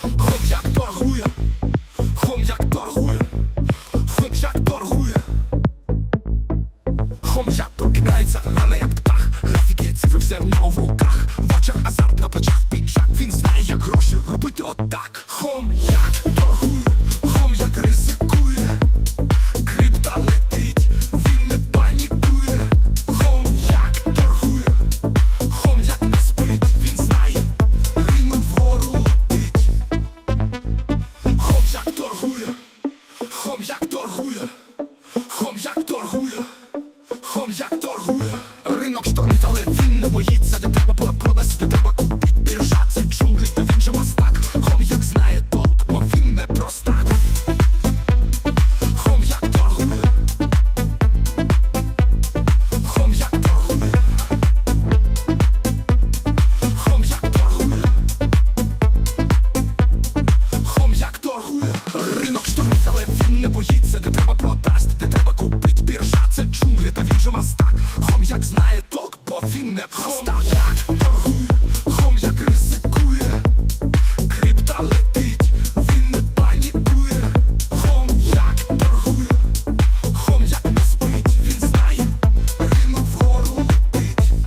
Хом як торгує, хом як торгує, хом як торгує. Хом як прокидається, ране як птах. Графіки цифри все руках В очах азарт на плечах піджак Він знає, як гроші робити отак. Хом торгує. Хом як торгує. Хом як торгує. Ринок штормить, але він не боїться Де треба було де треба купити Біржа це джунглі, та він же мастак Хом як знає толк, бо він не простак Хом як торгує. Хом як торгує. Хом як торгує. Хом як торгує. Ринок штормить, але він боїться, де треба продасть, де треба купить біржа, це джунглі, та він же мастак. Хом як знає ток, бо він не проста